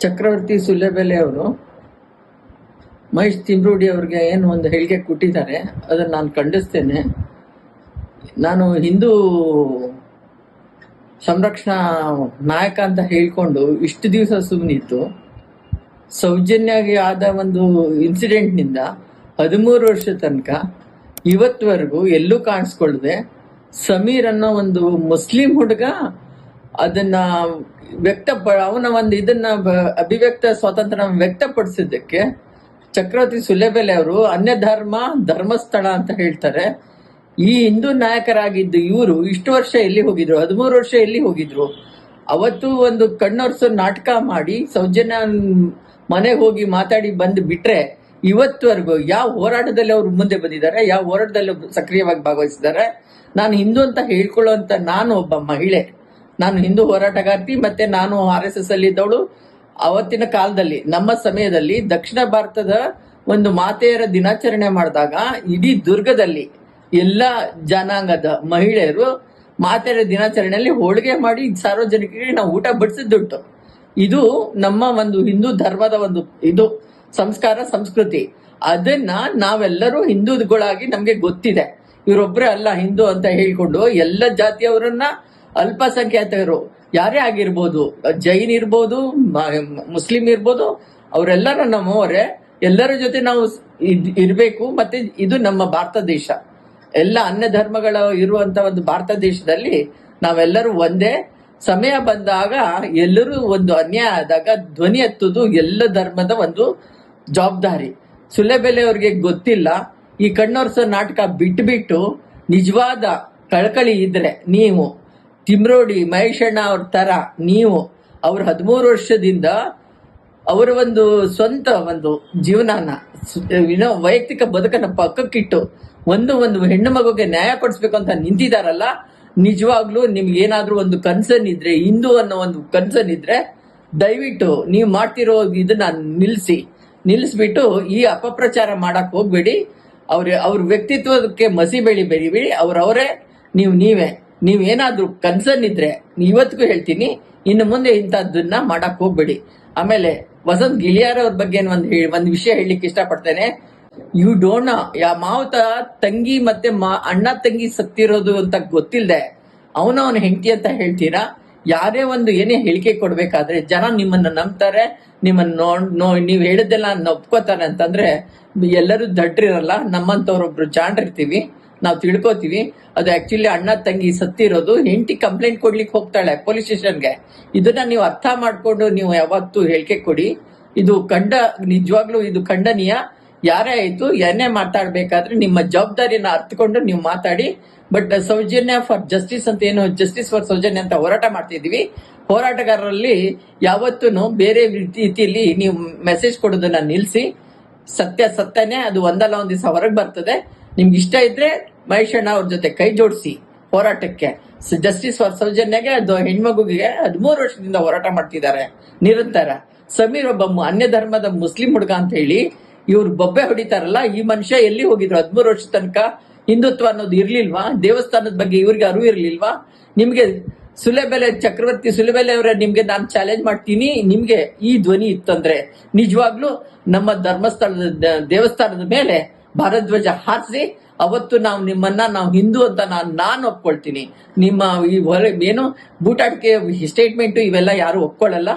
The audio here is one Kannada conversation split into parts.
ಚಕ್ರವರ್ತಿ ಸುಲೆಬೆಲೆ ಅವರು, ಮಹೇಶ್ ತಿಮ್ರೂಡಿ ಅವ್ರಿಗೆ ಏನು ಒಂದು ಹೇಳಿಕೆ ಕೊಟ್ಟಿದ್ದಾರೆ, ಅದನ್ನು ನಾನು ಖಂಡಿಸ್ತೇನೆ. ನಾನು ಹಿಂದೂ ಸಂರಕ್ಷಣಾ ನಾಯಕ ಅಂತ ಹೇಳಿಕೊಂಡು ಇಷ್ಟು ದಿವಸ ಸುಮ್ಮನಿತ್ತು ಸೌಜನ್ಯವಾಗಿ ಆದ ಒಂದು ಇನ್ಸಿಡೆಂಟ್ನಿಂದ ಹದಿಮೂರು ವರ್ಷ ತನಕ ಇವತ್ವರೆಗೂ ಎಲ್ಲೂ ಕಾಣಿಸ್ಕೊಳ್ಳದೆ ಸಮೀರ್ ಅನ್ನೋ ಒಂದು ಮುಸ್ಲಿಂ ಹುಡುಗ ಅದನ್ನ ವ್ಯಕ್ತ ಅವನ ಒಂದು ಇದನ್ನ ಅಭಿವ್ಯಕ್ತ ಸ್ವಾತಂತ್ರ್ಯ ವ್ಯಕ್ತಪಡಿಸಿದ್ದಕ್ಕೆ ಚಕ್ರವರ್ತಿ ಸುಲೇಬೆಲೆ ಅವರು ಅನ್ಯ ಧರ್ಮ ಧರ್ಮಸ್ಥಳ ಅಂತ ಹೇಳ್ತಾರೆ. ಈ ಹಿಂದೂ ನಾಯಕರಾಗಿದ್ದು ಇವರು ಇಷ್ಟು ವರ್ಷ ಎಲ್ಲಿ ಹೋಗಿದ್ರು? ಹದಿಮೂರು ವರ್ಷ ಎಲ್ಲಿ ಹೋಗಿದ್ರು? ಅವತ್ತು ಒಂದು ಕಣ್ಣೊರ್ಸೋ ನಾಟಕ ಮಾಡಿ ಸೌಜನ್ಯ ಮನೆಗೆ ಹೋಗಿ ಮಾತಾಡಿ ಬಂದು ಬಿಟ್ರೆ ಇವತ್ತುವರೆಗೂ ಯಾವ ಹೋರಾಟದಲ್ಲಿ ಅವರು ಮುಂದೆ ಬಂದಿದ್ದಾರೆ, ಯಾವ ಹೋರಾಟದಲ್ಲಿ ಸಕ್ರಿಯವಾಗಿ ಭಾಗವಹಿಸಿದ್ದಾರೆ, ನಾನು ಹಿಂದೂ ಅಂತ ಹೇಳ್ಕೊಳ್ಳುವಂತ ನಾನು ಒಬ್ಬ ಮಹಿಳೆ. ನಾನು ಹಿಂದೂ ಹೋರಾಟಗಾರ್ತಿ, ಮತ್ತೆ ನಾನು ಆರ್ ಎಸ್ ಎಸ್ ಅಲ್ಲಿ ಇದ್ದವಳು. ಅವತ್ತಿನ ಕಾಲದಲ್ಲಿ, ನಮ್ಮ ಸಮಯದಲ್ಲಿ ದಕ್ಷಿಣ ಭಾರತದ ಒಂದು ಮಾತೆಯರ ದಿನಾಚರಣೆ ಮಾಡಿದಾಗ, ಇಡೀ ದುರ್ಗದಲ್ಲಿ ಎಲ್ಲ ಜನಾಂಗದ ಮಹಿಳೆಯರು ಮಾತೆಯರ ದಿನಾಚರಣೆಯಲ್ಲಿ ಹೋಳಿಗೆ ಮಾಡಿ ಸಾರ್ವಜನಿಕರಿಗೆ ನಾವು ಊಟ ಬಡಿಸಿದ್ದುಂಟು. ಇದು ನಮ್ಮ ಒಂದು ಹಿಂದೂ ಧರ್ಮದ ಒಂದು ಇದು, ಸಂಸ್ಕಾರ, ಸಂಸ್ಕೃತಿ. ಅದನ್ನ ನಾವೆಲ್ಲರೂ ಹಿಂದೂಗಳಾಗಿ ನಮ್ಗೆ ಗೊತ್ತಿದೆ. ಇವರೊಬ್ಬರೇ ಅಲ್ಲ ಹಿಂದೂ ಅಂತ ಹೇಳ್ಕೊಂಡು ಎಲ್ಲ ಜಾತಿಯವರನ್ನ ಅಲ್ಪಸಂಖ್ಯಾತರು ಯಾರೇ ಆಗಿರ್ಬೋದು, ಜೈನ್ ಇರ್ಬೋದು ಮುಸ್ಲಿಂ ಇರ್ಬೋದು ಅವರೆಲ್ಲರ ನಮ್ಮವರೇ. ಎಲ್ಲರ ಜೊತೆ ನಾವು ಇರಬೇಕು, ಮತ್ತೆ ಇದು ನಮ್ಮ ಭಾರತ ದೇಶ. ಎಲ್ಲ ಅನ್ಯ ಧರ್ಮಗಳ ಇರುವಂತ ಒಂದು ಭಾರತ ದೇಶದಲ್ಲಿ ನಾವೆಲ್ಲರೂ ಒಂದೇ. ಸಮಯ ಬಂದಾಗ ಎಲ್ಲರೂ ಒಂದು ಅನ್ಯಾಯ ಆದಾಗ ಧ್ವನಿ ಎತ್ತುದು ಎಲ್ಲ ಧರ್ಮದ ಒಂದು ಜವಾಬ್ದಾರಿ. ಸುಲೆಬೆಲೆ ಅವ್ರಿಗೆ ಗೊತ್ತಿಲ್ಲ. ಈ ಕಣ್ಣೊರ್ಸೋ ನಾಟಕ ಬಿಟ್ಬಿಟ್ಟು ನಿಜವಾದ ಕಳಕಳಿ ಇದ್ರೆ ನೀವು ತಿಮ್ರೋಡಿ ಮಹೇಶಣ್ಣ ಅವ್ರ ತರ ನೀವು ಅವ್ರ ಹದಿಮೂರು ವರ್ಷದಿಂದ ಅವರ ಒಂದು ಸ್ವಂತ ಒಂದು ಜೀವನನ ಏನೋ ವೈಯಕ್ತಿಕ ಬದುಕನ್ನ ಪಕ್ಕಕ್ಕಿಟ್ಟು ಒಂದು ಒಂದು ಹೆಣ್ಣು ಮಗುಗೆ ನ್ಯಾಯ ಕೊಡಿಸ್ಬೇಕು ಅಂತ ನಿಂತಿದಾರಲ್ಲ, ನಿಜವಾಗ್ಲೂ ನಿಮ್ಗೆ ಏನಾದ್ರೂ ಒಂದು ಕನ್ಸರ್ನ್ ಇದ್ರೆ, ಹಿಂದೂ ಅನ್ನೋ ಒಂದು ಕನ್ಸರ್ನ್ ಇದ್ರೆ ದಯವಿಟ್ಟು ನೀವು ಮಾಡ್ತಿರೋ ಇದನ್ನ ನಿಲ್ಲಿಸಿ ನಿಲ್ಲಿಸ್ಬಿಟ್ಟು ಈ ಅಪಪ್ರಚಾರ ಮಾಡಕ್ ಹೋಗ್ಬೇಡಿ. ಅವ್ರ ಅವ್ರ ವ್ಯಕ್ತಿತ್ವಕ್ಕೆ ಮಸಿ ಬೆಳಿ ಬೆಳಿಬೇಡಿ. ಅವ್ರವರೇ ನೀವು ನೀವೇ. ನೀವ್ ಏನಾದ್ರೂ ಕನ್ಸರ್ನ್ ಇದ್ರೆ ಇವತ್ತಿಗೂ ಹೇಳ್ತೀನಿ, ಇನ್ನು ಮುಂದೆ ಇಂಥದ್ದನ್ನ ಮಾಡಕ್ ಹೋಗ್ಬೇಡಿ. ಆಮೇಲೆ ವಸಂತ್ ಗಿಳಿಯಾರ್ ಅವ್ರ ಬಗ್ಗೆ ಒಂದ್ ಒಂದ್ ವಿಷಯ ಹೇಳಲಿಕ್ಕೆ ಇಷ್ಟಪಡ್ತೇನೆ. ಯು ಡೋಂಟ್ ಯಾ ಮಾವುತ ತಂಗಿ ಮತ್ತೆ ಮಾ, ಅಣ್ಣ ತಂಗಿ ಸತ್ತಿರೋದು ಅಂತ ಗೊತ್ತಿಲ್ಲದೆ ಅವನವನ ಹೆಂಡತಿ ಅಂತ ಹೇಳ್ತೀರಾ? ಯಾರೇ ಒಂದು ಏನೇ ಹೇಳಿಕೆ ಕೊಡ್ಬೇಕಾದ್ರೆ ಜನ ನಿಮ್ಮನ್ನ ನಂಬ್ತಾರೆ, ನಿಮ್ಮನ್ನ ನೋ ನೋ ನೀವ್ ಹೇಳಿದ್ದೆಲ್ಲ ನಪ್ಕೋತಾರೆ ಅಂತಂದ್ರೆ ಎಲ್ಲರೂ ದಡ್ರಿರಲ್ಲ, ನಮ್ಮಂತವ್ರೊಬ್ರು ಜಾಣ್ರಿರ್ತೀವಿ. ನಾವು ತಿಳ್ಕೊತೀವಿ. ಅದು ಆಕ್ಚುಲಿ ಅಣ್ಣ ತಂಗಿ ಸತ್ತಿರೋದು ಹೆಂಡತಿ ಕಂಪ್ಲೇಂಟ್ ಕೊಡ್ಲಿಕ್ಕೆ ಹೋಗ್ತಾಳೆ ಪೊಲೀಸ್ ಸ್ಟೇಷನ್ಗೆ ಇದನ್ನ ನೀವು ಅರ್ಥ ಮಾಡ್ಕೊಂಡು ನೀವು ಯಾವತ್ತೂ ಹೇಳಿಕೆ ಕೊಡಿ. ಇದು ಕಂಡ ನಿಜವಾಗ್ಲೂ ಇದು ಖಂಡನೀಯ. ಯಾರೇ ಆಯ್ತು ಏನೇ ಮಾತಾಡ್ಬೇಕಾದ್ರೆ ನಿಮ್ಮ ಜವಾಬ್ದಾರಿನ ಅರ್ಥಕೊಂಡು ನೀವು ಮಾತಾಡಿ. ಬಟ್ ಸೌಜನ್ಯ ಫಾರ್ ಜಸ್ಟಿಸ್ ಅಂತ ಏನು ಜಸ್ಟಿಸ್ ಫಾರ್ ಸೌಜನ್ಯ ಅಂತ ಹೋರಾಟ ಮಾಡ್ತಿದೀವಿ. ಹೋರಾಟಗಾರರಲ್ಲಿ ಯಾವತ್ತೂ ಬೇರೆ ರೀತಿಯಲ್ಲಿ ನೀವು ಮೆಸೇಜ್ ಕೊಡೋದನ್ನ ನಿಲ್ಲಿಸಿ ಸತ್ಯ ಸತ್ಯನೇ, ಅದು ಒಂದಲ್ಲ, ಒಂದ್ ದಿವಸ ಹೊರಗೆ ಬರ್ತದೆ. ನಿಮ್ಗೆ ಇಷ್ಟ ಇದ್ರೆ ಮಹೇಶ್ ಅಣ್ಣ ಅವ್ರ ಜೊತೆ ಕೈ ಜೋಡಿಸಿ ಹೋರಾಟಕ್ಕೆ. ಜಸ್ಟಿಸ್ ಫಾರ್ ಸೌಜನ್ಯಗೆ ಅದು ಹೆಣ್ಮಗುಗೆ ಹದಿಮೂರು ವರ್ಷದಿಂದ ಹೋರಾಟ ಮಾಡ್ತಿದ್ದಾರೆ. ನಿರಂತರ. ಸಮೀರ್ ಒಬ್ಬ ಅನ್ಯ ಧರ್ಮದ ಮುಸ್ಲಿಂ ಹುಡುಗ ಅಂತ ಹೇಳಿ ಇವ್ರು ಬೊಬ್ಬೆ ಹೊಡಿತಾರಲ್ಲ, ಈ ಮನುಷ್ಯ ಎಲ್ಲಿ ಹೋಗಿದ್ರು? ಹದಿಮೂರು ವರ್ಷ ತನಕ ಹಿಂದುತ್ವ ಅನ್ನೋದು ಇರ್ಲಿಲ್ವಾ? ದೇವಸ್ಥಾನದ ಬಗ್ಗೆ ಇವ್ರಿಗೆ ಅರಿವು ಇರ್ಲಿಲ್ವಾ? ನಿಮ್ಗೆ ಸುಲೆಬೆಲೆ ಚಕ್ರವರ್ತಿ ಸುಲೆಬೆಲೆ ಅವರೇ, ನಿಮ್ಗೆ ನಾನು ಚಾಲೆಂಜ್ ಮಾಡ್ತೀನಿ. ನಿಮ್ಗೆ ಈ ಧ್ವನಿ ಇತ್ತಂದ್ರೆ ನಿಜವಾಗ್ಲೂ ನಮ್ಮ ಧರ್ಮಸ್ಥಳದ ದೇವಸ್ಥಾನದ ಮೇಲೆ ಭಾರಧ್ವಜ ಹಾರಿಸಿ, ಅವತ್ತು ನಾವು ನಿಮ್ಮನ್ನ, ನಾವು ಹಿಂದೂ ಅಂತ ನಾನು ನಾನು ಒಪ್ಕೊಳ್ತೀನಿ. ನಿಮ್ಮ ಈ ಹೊರ ಏನು, ಬೂಟಾಟಿಕೆ ಸ್ಟೇಟ್ಮೆಂಟ್ ಇವೆಲ್ಲ ಯಾರು ಒಪ್ಕೊಳ್ಳಲ್ಲ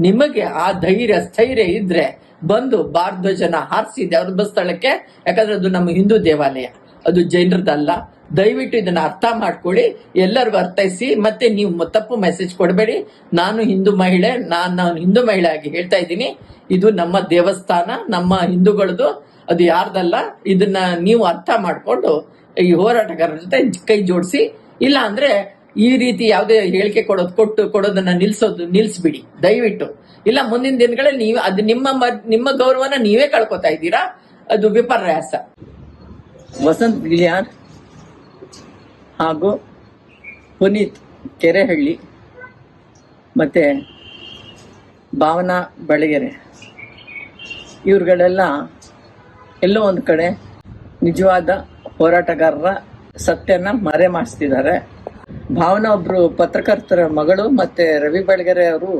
ನಿಮಗೆ ಆ ಧೈರ್ಯ, ಸ್ಥೈರ್ಯ ಇದ್ರೆ ಬಂದು ಭಾರಧ್ವಜನ ಹಾರಿಸಿ ಸ್ಥಳಕ್ಕೆ ಯಾಕಂದ್ರೆ ಅದು ನಮ್ಮ ಹಿಂದೂ ದೇವಾಲಯ. ಅದು ಜೈನರದಲ್ಲ. ದಯವಿಟ್ಟು ಇದನ್ನ ಅರ್ಥ ಮಾಡ್ಕೊಳ್ಳಿ, ಎಲ್ಲರಿಗೂ ಅರ್ಥೈಸಿ, ಮತ್ತೆ ನೀವು ತಪ್ಪು ಮೆಸೇಜ್ ಕೊಡಬೇಡಿ. ನಾನು ಹಿಂದೂ ಮಹಿಳೆ, ನಾನು ನಾನು ಹಿಂದೂ ಮಹಿಳೆ ಆಗಿ ಹೇಳ್ತಾ ಇದ್ದೀನಿ. ಇದು ನಮ್ಮ ದೇವಸ್ಥಾನ, ನಮ್ಮ ಹಿಂದೂಗಳದು. ಅದು ಯಾರ್ದಲ್ಲ, ಇದನ್ನ ನೀವು ಅರ್ಥ ಮಾಡ್ಕೊಂಡು ಈ ಹೋರಾಟಗಾರರ ಜೊತೆ ಕೈ ಜೋಡಿಸಿ, ಇಲ್ಲ ಅಂದ್ರೆ ಈ ರೀತಿ ಯಾವುದೇ ಹೇಳಿಕೆ ಕೊಡೋದು ಕೊಟ್ಟು ಕೊಡೋದನ್ನ ನಿಲ್ಸೋದು ನಿಲ್ಸ್ಬಿಡಿ, ದಯವಿಟ್ಟು. ಇಲ್ಲ, ಮುಂದಿನ ದಿನಗಳಲ್ಲಿ ನೀವು ಅದು ನಿಮ್ಮ ನಿಮ್ಮ ಗೌರವನ ನೀವೇ ಕಳ್ಕೊತಾ ಇದ್ದೀರಾ? ಅದು ವಿಪರ್ಯಾಸ. ವಸಂತ್ ಗಿಲಿಯಾನ್ ಹಾಗೂ ಪುನೀತ್ ಕೆರೆಹಳ್ಳಿ ಮತ್ತೆ ಭಾವನಾ ಬಳಗೆರೆ ಇವ್ರುಗಳೆಲ್ಲ ಎಲ್ಲೋ ಒಂದು ಕಡೆ ನಿಜವಾದ ಹೋರಾಟಗಾರರ ಸತ್ಯನ ಮರೆ ಮಾಡಿಸ್ತಿದ್ದಾರೆ. ಭಾವನಾ ಒಬ್ರು ಪತ್ರಕರ್ತರ ಮಗಳು ಮತ್ತೆ ರವಿ ಬೆಳಗೆರೆ ಅವರು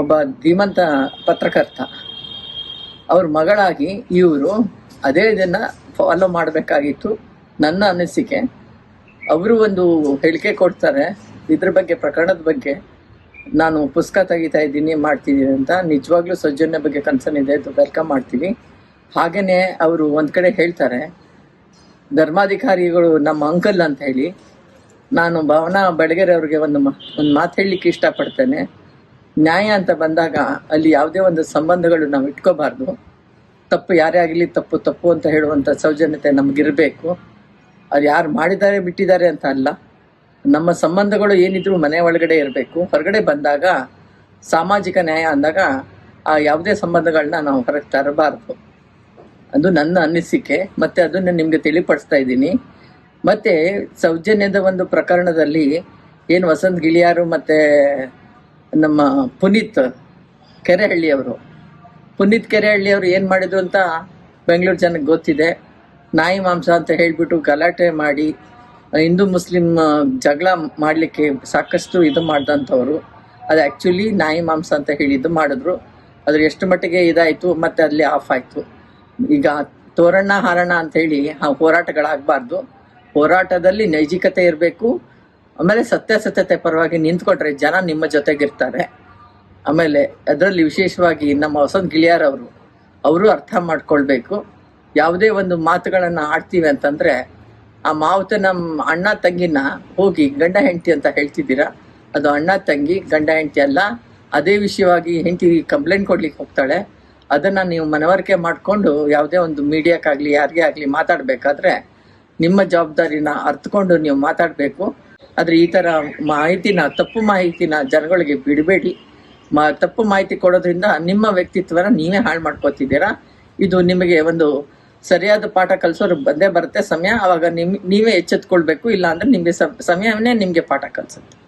ಒಬ್ಬ ಧೀಮಂತ ಪತ್ರಕರ್ತ. ಅವ್ರ ಮಗಳಾಗಿ ಇವರು ಅದೇ ಇದನ್ನ ಫಾಲೋ ಮಾಡಬೇಕಾಗಿತ್ತು ನನ್ನ ಅನಿಸಿಕೆ. ಅವರು ಒಂದು ಹೇಳಿಕೆ ಕೊಡ್ತಾರೆ, ಇದ್ರ ಬಗ್ಗೆ, ಪ್ರಕರಣದ ಬಗ್ಗೆ. ನಾನು ಪುಸ್ತಕ ತೆಗಿತಾ ಇದ್ದೀನಿ, ಮಾಡ್ತಿದ್ದೀನಿ ಅಂತ. ನಿಜವಾಗ್ಲೂ ಸೌಜನ್ಯ ಬಗ್ಗೆ ಕನ್ಸರ್ನ್ ಇದೆ ವೆಲ್ಕಮ್ ಮಾಡ್ತೀವಿ. ಹಾಗೇನೆ ಅವರು ಒಂದ್ ಕಡೆ ಹೇಳ್ತಾರೆ, ಧರ್ಮಾಧಿಕಾರಿಗಳು ನಮ್ಮ ಅಂಕಲ್ ಅಂತ ಹೇಳಿ, ನಾನು ಭಾವನಾ ಬೆಳಗೆರೆ ಅವ್ರಿಗೆ ಒಂದು ಒಂದು ಮಾತು ಹೇಳಲಿಕ್ಕೆ ಇಷ್ಟಪಡ್ತೇನೆ. ನ್ಯಾಯ ಅಂತ ಬಂದಾಗ ಅಲ್ಲಿ ಯಾವುದೇ ಒಂದು ಸಂಬಂಧಗಳು ನಾವು ಇಟ್ಕೋಬಾರ್ದು. ತಪ್ಪು ಯಾರೇ ಆಗಲಿ ತಪ್ಪು ತಪ್ಪು ಅಂತ ಹೇಳುವಂಥ ಸೌಜನ್ಯತೆ ನಮಗಿರಬೇಕು. ಅದು ಯಾರು ಮಾಡಿದ್ದಾರೆ ಬಿಟ್ಟಿದ್ದಾರೆ ಅಂತ ಅಲ್ಲ. ನಮ್ಮ ಸಂಬಂಧಗಳು ಏನಿದ್ರು ಮನೆ ಒಳಗಡೆ ಇರಬೇಕು. ಹೊರಗಡೆ ಬಂದಾಗ ಸಾಮಾಜಿಕ ನ್ಯಾಯ ಅಂದಾಗ ಆ ಯಾವುದೇ ಸಂಬಂಧಗಳನ್ನ ನಾವು ಹೊರಗೆ ತರಬಾರ್ದು. ಅದು ನನ್ನ ಅನಿಸಿಕೆ, ಮತ್ತೆ ಅದನ್ನ ನಿಮ್ಗೆ ತಿಳಿಪಡಿಸ್ತಾ ಇದ್ದೀನಿ. ಮತ್ತೆ ಸೌಜನ್ಯದ ಒಂದು ಪ್ರಕರಣದಲ್ಲಿ ಏನು ವಸಂತ್ ಗಿಳಿಯಾರು ಮತ್ತೆ ನಮ್ಮ ಪುನೀತ್ ಕೆರೆಹಳ್ಳಿಯವರು ಪುನೀತ್ ಕೆರೆಹಳ್ಳಿಯವರು ಏನು ಮಾಡಿದ್ರು ಅಂತ ಬೆಂಗಳೂರು ಜನಕ್ಕೆ ಗೊತ್ತಿದೆ. ನಾಯಿ ಮಾಂಸ ಅಂತ ಹೇಳಿಬಿಟ್ಟು ಗಲಾಟೆ ಮಾಡಿ, ಹಿಂದೂ ಮುಸ್ಲಿಂ ಜಗಳ ಮಾಡಲಿಕ್ಕೆ ಸಾಕಷ್ಟು ಇದು ಮಾಡಿದಂಥವ್ರು. ಅದು ಆ್ಯಕ್ಚುಲಿ ನಾಯಿ ಮಾಂಸ ಅಂತ ಹೇಳಿ ಇದು ಮಾಡಿದ್ರು. ಅದ್ರ ಎಷ್ಟು ಮಟ್ಟಿಗೆ ಇದಾಯಿತು, ಮತ್ತೆ ಅಲ್ಲಿ ಆಫ್ ಆಯಿತು. ಈಗ ತೋರಣ ಹರಣ ಅಂತ ಹೇಳಿ ಹೋರಾಟಗಳಾಗಬಾರ್ದು. ಹೋರಾಟದಲ್ಲಿ ನೈಜಿಕತೆ ಇರಬೇಕು. ಆಮೇಲೆ ಸತ್ಯಾಸತ್ಯತೆ ಪರವಾಗಿ ನಿಂತ್ಕೊಂಡ್ರೆ ಜನ ನಿಮ್ಮ ಜೊತೆಗಿರ್ತಾರೆ. ಆಮೇಲೆ ಅದರಲ್ಲಿ ವಿಶೇಷವಾಗಿ ನಮ್ಮ ವಸಂತ ಗಿಳಿಯಾರವರು ಅವರು ಅರ್ಥ ಮಾಡ್ಕೊಳ್ಬೇಕು. ಯಾವುದೇ ಒಂದು ಮಾತುಗಳನ್ನು ಆಡ್ತೀವಿ ಅಂತಂದ್ರೆ, ಆ ಮಾವುತ ನಮ್ಮ ಅಣ್ಣ ತಂಗಿನ ಹೋಗಿ ಗಂಡ ಹೆಂಡತಿ ಅಂತ ಹೇಳ್ತಿದ್ದೀರಾ? ಅದು ಅಣ್ಣ ತಂಗಿ ಗಂಡ ಹೆಂಡತಿ ಅಲ್ಲ. ಅದೇ ವಿಷಯವಾಗಿ ಹೆಂಡತಿ ಕಂಪ್ಲೇಂಟ್ ಕೊಡ್ಲಿಕ್ಕೆ ಹೋಗ್ತಾಳೆ. ಅದನ್ನ ನೀವು ಮನವರಿಕೆ ಮಾಡಿಕೊಂಡು ಯಾವುದೇ ಒಂದು ಮೀಡಿಯಾಕ್ಕಾಗ್ಲಿ, ಯಾರಿಗೆ ಆಗಲಿ ಮಾತಾಡಬೇಕಾದ್ರೆ ನಿಮ್ಮ ಜವಾಬ್ದಾರಿನ ಅರ್ಥಕೊಂಡು ನೀವು ಮಾತಾಡಬೇಕು. ಆದರೆ ಈ ತರ ಮಾಹಿತಿನ, ತಪ್ಪು ಮಾಹಿತಿನ ಜನಗಳಿಗೆ ಬಿಡಬೇಡಿ. ಮಾ, ತಪ್ಪು ಮಾಹಿತಿ ಕೊಡೋದ್ರಿಂದ ನಿಮ್ಮ ವ್ಯಕ್ತಿತ್ವನ ನೀವೇ ಹಾಳು ಮಾಡ್ಕೋತಿದ್ದೀರಾ? ಇದು ನಿಮಗೆ ಒಂದು ಸರಿಯಾದ ಪಾಠ ಕಲಿಸೋರು ಬಂದೇ ಬರುತ್ತೆ ಸಮಯ. ಅವಾಗ ನಿಮ್, ನೀವೇ ಎಚ್ಚೆತ್ಕೊಳ್ಬೇಕು. ಇಲ್ಲ ಅಂದ್ರೆ ನಿಮ್ಗೆ ಸಮಯವನ್ನೇ ನಿಮ್ಗೆ ಪಾಠ ಕಲಿಸುತ್ತೆ.